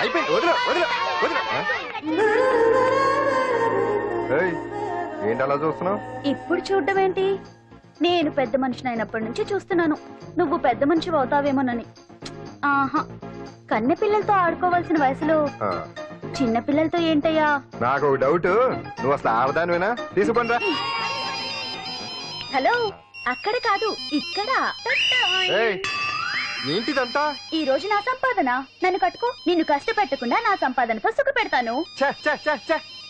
అయిపోయింది. వదిలే వదిలే వదిలే. ఆ? ఏయ్, ఏంటి అలా చూస్తున్నావు? ఇప్పుడు చూడడం ఏంటి? నేను పెద్ద మనిషిని అయినప్పటి నుంచి చూస్తున్నాను. నువ్వు పెద్ద మనిషి అవుతావేమోనని. ఆహా కన్నె పిల్లలతో ఆడుకోవాల్సిన వయసులో చిన్న పిల్లలతో ఏంటయ్యా? నాకు ఒక డౌట్. నువ్వు అసలు ఆడదానివేనా? తీసుకుంటా హలో అక్కడ కాదు ఇక్కడ. ఏయ్ ఏంటిదంతా? ఈ రోజు నా సంపాదన. నన్ను కట్టుకో. నిన్ను కష్టపెట్టకుండా నా సంపాదనతో సుఖ పెడతాను.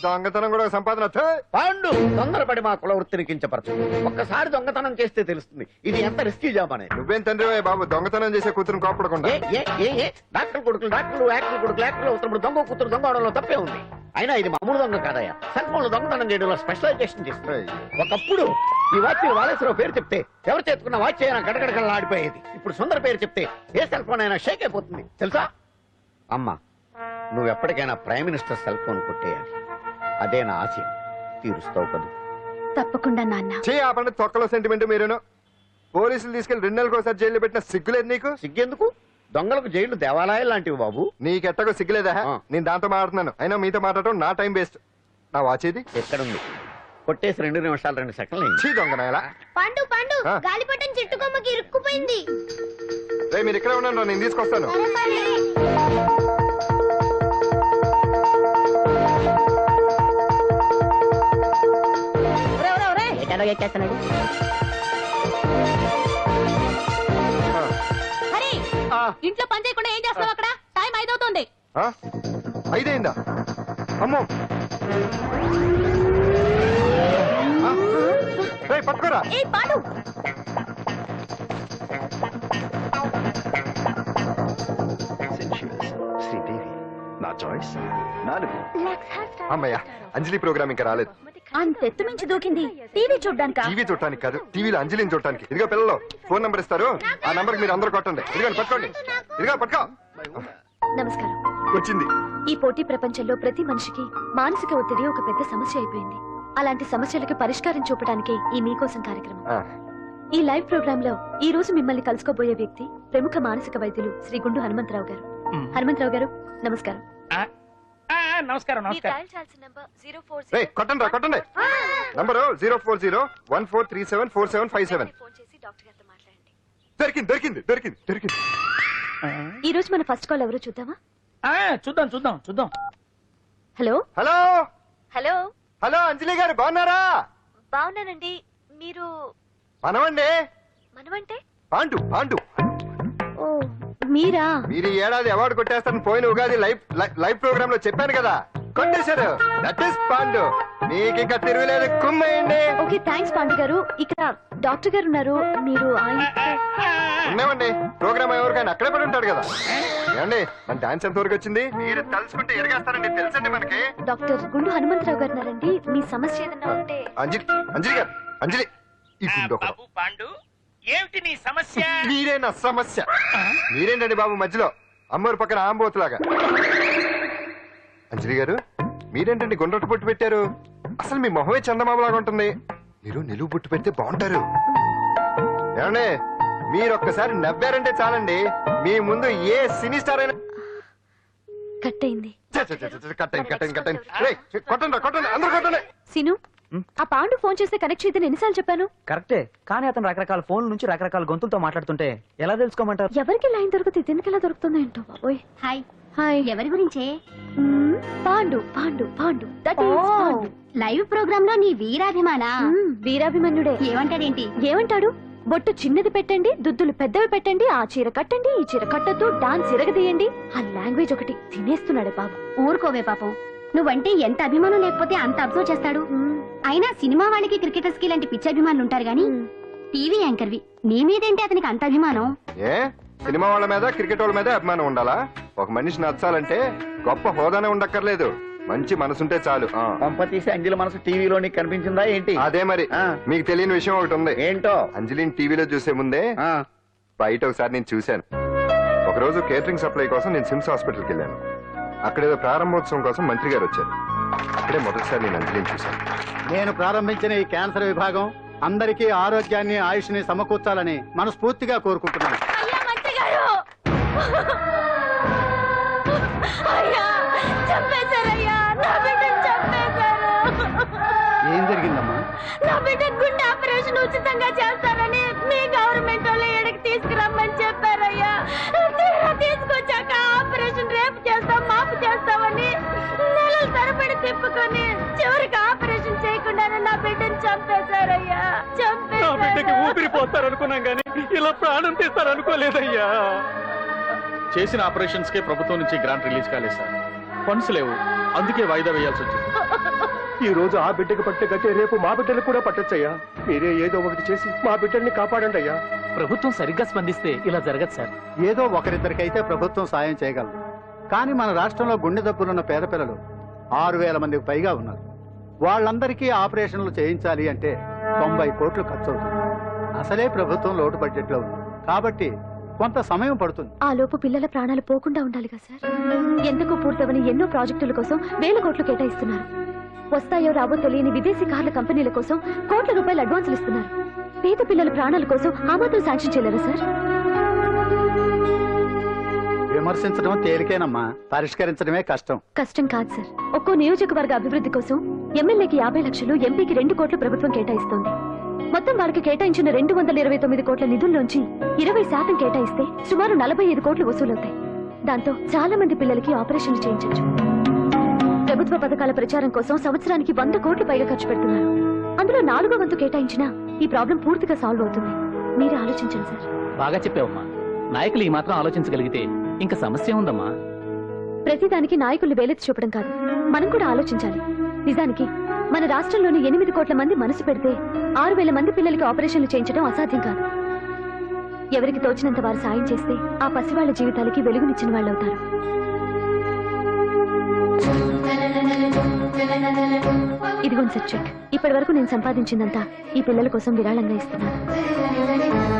దొంగతనం కూడా సంపాదన. పాండు తొందరపడి మా కుల వృత్తిని కించపరచు. ఒక్కసారి దొంగతనం చేస్తే తెలుస్తుంది. ఇది ఎంత రిస్కీ జాబ్ అనేది నువ్వేం తండ్రి బాబు? దొంగతనం చేసే కూతురు కోపడకుండా. ఏ ఏ ఏ ఏ. డాక్టర్ కొడుకులు డాక్టర్లు యాక్టర్ కొడుకులు యాక్టర్లు అవుతున్నప్పుడు దొంగ కూతురు దొంగ అవడంలో తప్పే ఉంది. అయినా ఇది మామూలు దొంగ కాదయ్యా. సెల్ ఫోన్లో దొంగతనం చేయడంలో స్పెషలైజేషన్ చేస్తుంది. ఒకప్పుడు ఈ వాచ్ వాలేశ్వరరావు పేరు చెప్తే ఎవరు చేతుకున్న వాచ్ అయినా గడగడగడలా ఆడిపోయేది. ఇప్పుడు సుందర పేరు చెప్తే ఏ సెల్ ఫోన్ అయినా షేక్ అయిపోతుంది. తెలుసా? అమ్మా నువ్వు ఎప్పటికైనా ప్రైమ్ మినిస్టర్ సెల్ ఫోన్ కొట్టేయాలి. అదే నా ఆశయం తీరుస్తావు కదా. తప్పకుండా నాన్న. చే ఆ పండు తొక్కలో సెంటిమెంట్ మీరేను. పోలీసులు తీసుకెళ్ళి రెండు నెలలకు ఒకసారి జైల్లో పెట్టిన సిగ్గులేదు నీకు? సిగ్గెందుకు? దొంగలకు జైళ్ళు దేవాలయాలు లాంటివి బాబు. నీకెట్టగో సిగ్గులేదా. నేను దాంతో మాట్లాడుతున్నాను. అయినా మీతో మాట్లాడటం నా టైం వేస్ట్. నా వాచేది ఎక్కడుంది? కొట్టేసి రెండు నిమిషాలు రెండు సెకండ్లు అయింది. చీ దొంగనాయలా పండు పండు ఆ. గాలిపటం చెట్టు కొమ్మకి ఇరుక్కుపోయింది రే మీరు ఇక్కడే ఉండండి రా, నేను తీసుకొస్తాను సరే, సరే. ఆ. హరి ఆ, ఇంట్లో పని చేయకుండా ఏం చేస్తావు అక్కడ టైం ఐదవుతుంది ఆ? ఐదైందా అమ్మో పట్టుకోరా. ఏ శ్రీదేవి నా చాయిస్? నాలుగు. అమ్మయ్య అంజలి ప్రోగ్రామ్ ఇంకా రాలేదు. అంతెత్తు మించి దూకింది. టీవీ చూడ్డానికా? టీవీ చూడటానికి కాదు టీవీలో అంజలిని చూడటానికి ఇదిగో పిల్లలు ఫోన్ నంబర్ ఇస్తారు. ఆ నంబర్ మీరు అందరూ కొట్టండి. ఇదిగో పట్టుకోండి. ఇదిగో పట్టుకో. నమస్కారం. వచ్చింది. ఈ పోటీ ప్రపంచంలో ప్రతి మనిషికి మానసిక ఒత్తిడి ఒక పెద్ద సమస్య అయిపోయింది. అలాంటి సమస్యలకు పరిష్కారం చూపడానికే ఈ మీకోసం కార్యక్రమం. ఈ లైవ్ ప్రోగ్రామ్లో ఈ రోజు మిమ్మల్ని కలుసుకోబోయే వ్యక్తి ప్రముఖ మానసిక వైద్యులు శ్రీ గుండు హనుమంతరావు గారు. హనుమంతరావు గారు నమస్కారం. నమస్కారం నమస్కారం. రేయ్ కొట్టండి రా కొట్టండి. Number zero four zero one four three seven four seven five seven దొరికింది దొరికింది దొరికింది దొరికింది. ఈ రోజు మన ఫస్ట్ కాల్ ఎవరో చూద్దామా? ఆ, చూద్దాం చూద్దాం చూద్దాం. Hello? Hello? Hello? Hello Anjali గారు బాగున్నారా? బాగున్నానండి. మీరు మనమండి? మనమంటే? పాండు పాండు. ఓ మీరా? మీరు ఈ ఏడాది అవార్డు కొట్టేస్తారని పోయిన ఉగాది లైవ్ లైవ్ ప్రోగ్రామ్లో చెప్పాను కదా. కొట్టేశారు. That is Pandu. తిరుగులేదు. కుమ్మేయండి. ఓకే థ్యాంక్స్ పాండు గారు. ఇక్కడ డాక్టర్ గారు ఉన్నారు. మీరు ఆయన ఉన్నామండి ప్రోగ్రామ్ ఎవరికైనా అక్కడే పడి ఉంటాడు కదా. ఏమండి మన డాన్స్ ఎంత వరకు వచ్చింది? మీరు తలుచుకుంటే ఎరగేస్తారండి. తెలుసండి మనకి. డాక్టర్ గుండు హనుమంతరావు గారు ఉన్నారండి. మీ సమస్య ఏదన్నా ఉంటే అంజలి అంజలి గారు అంజలి ఇప్పుడు ఒకడు. బాబు పాండు ఏమిటి నీ సమస్య? మీరే నా సమస్య. మీరేంటండి బాబు మధ్యలో? అమ్మోరు పక్కన ఆంబోతులాగా. అంజలి గారు మీరేంటండి గుండ్రటి బొట్టు పెట్టారు? అసలు మీ మొహమే చందమామలాగా ఉంటుంది. మీరు నిలువు బొట్టు పెడితే బాగుంటారు. ఏమండి మీరు ఒక్కసారి నవ్వారంటే చాలండి. మీ ముందు ఏ సినీ స్టార్ అయినా కట్ అయింది కట్టండి కట్టండి కట్టండి రేయ్, కొట్టండి రా, కొట్టండి అందరూ కొట్టండి. సిను ఆ పాండు ఫోన్ చేస్తే కనెక్ట్ చేయదని ఎన్నిసార్లు చెప్పాను? కరెక్టే కానీ అతను రకరకాల ఫోన్ల నుంచి రకరకాల గొంతులతో మాట్లాడుతుంటే ఎలా తెలుసుకోమంటారు? ఎవరికి లైన్ దొరుకుతుంది దీనికి ఎలా దొరుకుతుందో ఏంటో బాబోయ్. హాయ్. హాయ్. ఎవరి గురించే? Pandu Pandu Pandu. That is Pandu. Live ప్రోగ్రామ్లో నీ వీరాభిమానా? వీరాభిమన్యుడే. ఏమంటాడేంటి? ఏమంటాడు? బొట్టు చిన్నది పెట్టండి దుద్దులు పెద్దవి పెట్టండి ఆ చీర కట్టండి ఈ చీర కట్టద్దు డాన్స్ ఇరగదీయండి. ఆ లాంగ్వేజ్ ఒకటి తినేస్తున్నాడే బాబు. ఊరుకోవే పాపం. నువ్వంటే ఎంత అభిమానం లేకపోతే అంత అబ్జర్వ్ చేస్తాడు? అయినా సినిమా వాళ్ళకి క్రికెటర్స్కి ఇలాంటి పిచ్చి అభిమానులు ఉంటారు గానీ. టీవీ యాంకర్వి. నీ మీదేంటి అతనికి అంత అభిమానం? ఏ? సినిమా వాళ్ళ మీద క్రికెట్ వాళ్ళ మీద అభిమానం ఉండాలా? ఒక మనిషి నచ్చాలంటే గొప్ప హోదానే ఉండక్కర్లేదు. మంచి మనసుంటే చాలు. ఆ. పంప తీసి అంజలి మనసు టీవీలో నీకు కనిపించిందా ఏంటి? అదే మరి. ఆ. మీకు తెలియని విషయం ఒకటి ఉంది. ఏంటో? అంజలిని టీవీలో చూసే ముందే ఆ, బయట ఒకసారి నేను చూశాను. ఒకరోజు కేటరింగ్ సప్లై కోసం నేను సిమ్స్ హాస్పిటల్కి వెళ్ళాను. అక్కడేదో ప్రారంభోత్సవం కోసం మంత్రి గారు వచ్చారు. అక్కడే మొదటిసారి నేను అంజలిని చూశాను. నేను ప్రారంభించిన ఈ క్యాన్సర్ విభాగం అందరికీ ఆరోగ్యాన్ని ఆయుష్ని సమకూర్చాలని మనస్ఫూర్తిగా కోరుకుంటున్నాను. అయ్యా మంత్రి గారు! ఉచితంగా చేస్తారని మీ గవర్నమెంట్ వాళ్ళు ఎడకి తీసుకురమ్మని చెప్పారయ్యా. తీసుకొచ్చాక ఆపరేషన్ రేపు చేస్తాం మాపు చేస్తామని నెలల తరబడి తిప్పుకొని చివరికి ఆపరేషన్ చేయకుండానే నా బిడ్డను చంపేశారయ్యా. చంపేశారు. పోతారనుకున్నాం కానీ ఇలా ప్రాణం తీస్తారనుకోలేదయ్యా. చేసిన ఆపరేషన్స్ కే ప్రభుత్వం నుంచి గ్రాంట్ రిలీజ్ కాలేదు సార్. ఫండ్స్ లేవు. అందుకే వాయిదా వేయాల్సి వచ్చింది. ఈ రోజు ఆ బిడ్డకు పట్టే గట్టే రేపు మా బిడ్డలు కూడా పట్టొచ్చయ్యా. మీరే ఏదో ఒకటి చేసి మా బిడ్డల్ని కాపాడండి అయ్యా. ప్రభుత్వం సరిగ్గా స్పందిస్తే ఇలా జరగదు సార్. ఏదో ఒకరిద్దరికైతే ప్రభుత్వం సాయం చేయగలదు. కానీ మన రాష్ట్రంలో గుండె దప్పులున్న పేద పిల్లలు ఆరు వేల మందికి పైగా ఉన్నారు. వాళ్ళందరికీ ఆపరేషన్లు చేయించాలి అంటే తొంభై కోట్లు ఖర్చు అవుతుంది అసలే ప్రభుత్వం లోటు బడ్జెట్లో ఉంది. కాబట్టి కొంత సమయం పడుతుంది. ఆ లోపు పిల్లల ప్రాణాలు పోకుండా ఉండాలిగా సార్. ఎందుకు పూర్తవని ఎన్నో ప్రాజెక్టుల కోసం వేల కోట్లు కేటాయిస్తున్నారు. వస్తాయో రావో తెలియని విదేశీ కార్ల కంపెనీల కోసం కోట్ల రూపాయలు అడ్వాన్సులు ఇస్తున్నారు. పేద పిల్లల ప్రాణాల కోసం ఆ మాత్రం శాంక్షన్ చేయలేరా సార్? విమర్శించడం తేలికేనమ్మా. పరిష్కరించడమే కష్టం. కష్టం కాదు సార్. ఒక్కో నియోజకవర్గ అభివృద్ధి కోసం ఎమ్మెల్యేకి యాభై లక్షలు ఎంపీకి రెండు కోట్లు ప్రభుత్వం కేటాయిస్తోంది. మొత్తం వారికి కేటాయించిన రెండు వందల ఇరవై తొమ్మిది కోట్ల నిధుల్లోంచి ఇరవై శాతం కేటాయిస్తే సుమారు నలభై ఐదు కోట్లు వసూలవుతాయి. దాంతో చాలా మంది పిల్లలకి ఆపరేషన్లు చేయించవచ్చు. ప్రభుత్వ పథకాల ప్రచారం కోసం సంవత్సరానికి వంద కోట్లు పైగా ఖర్చు పెడుతున్నారు. అందులో నాలుగో వంతు కేటాయించినా ఈ ప్రాబ్లం పూర్తిగా సాల్వ్ అవుతుంది. మీరే ఆలోచించండి సార్. బాగా చెప్పావమ్మా. నాయకులు ఈ మాత్రం ఆలోచించగలిగితే ఇంకా సమస్య ఉందమ్మా. ప్రతిదానికి నాయకులు వేలెత్తి చూపడం కాదు. మనం కూడా ఆలోచించాలి. నిజానికి మన రాష్ట్రంలోని ఎనిమిది కోట్ల మంది మనసు పెడితే ఆరు వేల మంది పిల్లలకి ఆపరేషన్లు చేయించడం అసాధ్యం కాదు. ఎవరికి తోచినంత వారు సాయం చేస్తే ఆ పసివాళ్ళ జీవితాలకి వెలుగునిచ్చిన వాళ్ళు అవుతారు ఇదిగోండి సార్ చెక్. ఇప్పటి వరకు నేను సంపాదించిందంతా ఈ పిల్లల కోసం విరాళంగా ఇస్తున్నాను.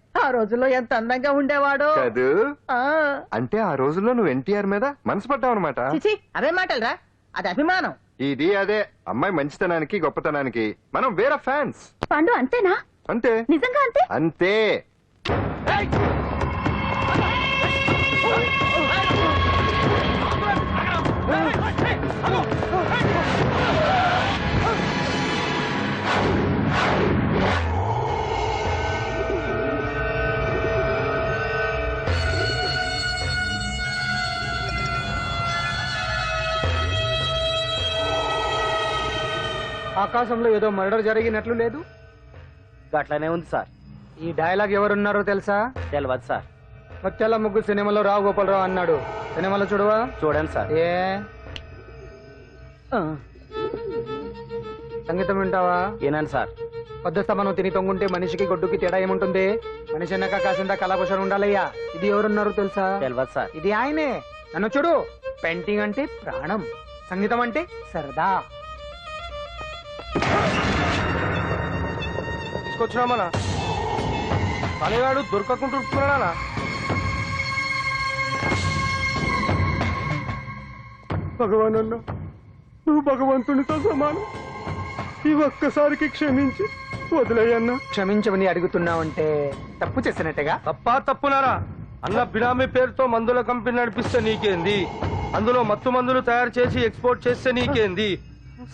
ఆ రోజుల్లో ఎంత అందంగా ఉండేవాడో. కదూ? ఆ. అంటే ఆ రోజుల్లో నువ్వు ఎన్టీఆర్ మీద మనసు పడ్డావు అనమాట చిచి అవే మాటలరా అది అభిమానం. ఇది అదే అమ్మాయి మంచితనానికి గొప్పతనానికి. మనం వేరే ఫ్యాన్స్. పండు అంతేనా? అంతే. నిజంగా అంతే? అంతే. ఆకాశంలో ఏదో మర్డర్ జరిగినట్లు లేదు? అట్లానే ఉంది సార్. ఈ డైలాగ్ ఎవరున్నారో తెలుసా? తెలియదు సార్. ముత్యాల ముగ్గు సినిమాలో రావు గోపాలరావు అన్నాడు. సినిమాలో చూడవా? చూడండి సార్. ఏ? సంగీతం వింటావా? ఏనండి సార్. పొద్దుస్తమనం తిని తొంగుంటే మనిషికి గొడ్డుకి తేడా ఏముంటుంది? మనిషి అన్నాక కాసింత కళాభూషణం ఉండాలయ్యా? ఇది ఎవరున్నారు తెలుసా? తెలియదు సార్. ఇది ఆయనే. నన్ను చూడు. పెయింటింగ్ అంటే ప్రాణం. సంగీతం అంటే సరదా. తీసుకొచ్చినామనా పనివాడు దొరకకుంటున్నాడా భగవాన్ అన్న నువ్వు భగవంతునితో సమానం. ఈ ఒక్కసారికి క్షమించి వదిలేయన్నా క్షమించమని అడుగుతున్నావంటే తప్పు చేసినట్టుగా? తప్పా తప్పునారా? అన్న బినామీ పేరుతో మందుల కంపెనీ నడిపిస్తే నీకేంది? అందులో మత్తు మందులు తయారు చేసి ఎక్స్పోర్ట్ చేస్తే నీకేంది?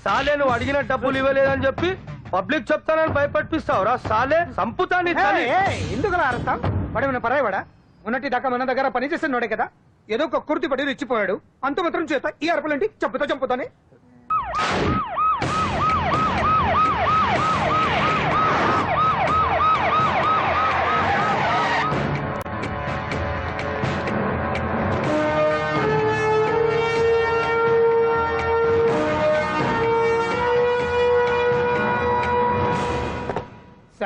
సాలే నువ్వు అడిగిన డబ్బులు ఇవ్వలేదని చెప్పి పబ్లిక్ చెప్తానని భయపడిపిస్తావురా సాలే. సంపుతా నీ తల్లి. ఎందుకు అర్థం వాడేమైనా పరాయవాడా? ఉన్నటి దాకా మన దగ్గర పని చేస్తున్నాడే కదా? ఏదో ఒక కుర్తి పడి రెచ్చిపోయాడు. అంత మాత్రం చేత ఈ అరపలేంటి? చంపుతా చంపుతానే.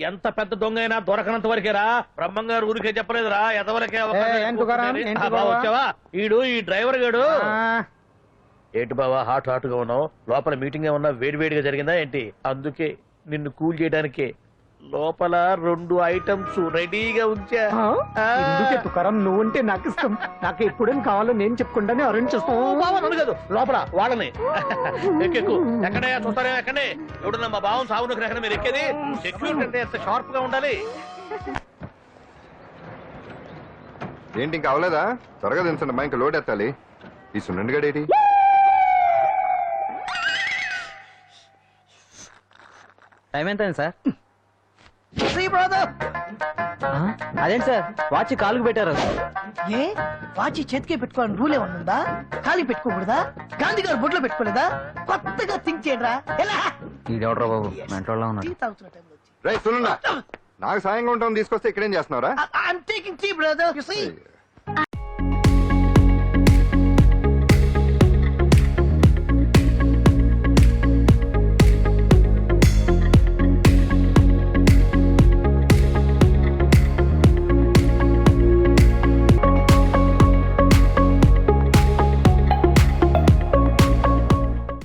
ఎంత పెద్ద దొంగ అయినా దొరకనంత వరకేరా బ్రహ్మంగారు ఊరికే చెప్పలేదురా. ఎదవరకే? వచ్చావా? ఈడు ఈ డ్రైవర్ గాడు. ఏంటి బావా హాట్ హాట్గా ఉన్నావు? లోపల మీటింగ్ ఏమన్నా వేడి వేడిగా జరిగిందా ఏంటి? అందుకే నిన్ను కూల్ చేయడానికే. లోపల రెండు ఐటమ్స్ రెడీగా ఉంచా. ఎందుకే తుకారం నువ్వుంటే నాకు ఇష్టం. నాకు ఎప్పుడేం కావాలో నేను చెప్పుకుంటానే అరేంజ్ చేస్తాను కాదు లోపల వాళ్ళని. ఎక్కెక్కు. ఎక్కడయ్యా చూస్తారా ఎక్కడే. ఎవడన్నా మా బావం సాగునకు ఎక్కడ మీరు ఎక్కేది? సెక్యూరిటీ అంటే ఎంత షార్ప్గా ఉండాలి. ఏంటి ఇంకా అవలేదా? త్వరగా దించండి మా ఇంకా లోడ్ ఎత్తాలి. ఈ సున్నండి గడేటి టైం ఎంత సార్? బ్రదర్ అదేంటి సార్? వాచ్ కాలుకు పెట్టారు. ఏ? వాచి చేతికే పెట్టుకోవాలని రూల్ ఏమన్నా ఉందా ఖాళీ పెట్టుకోకూడదా? గాంధీ గారు బొట్లో పెట్టుకోలేదా? కొత్తగా థింక్ చేయడరా? ఎలా? బాబు? మెంటోళ్ళ ఉన్నాడు టీ తాగుతున్న టైంలో వచ్చి. రైట్ సునండి నాకు సాయంగా ఉంటాం తీసుకొస్తే ఇక్కడేం చేస్తున్నావురా? I'm taking tea brother you see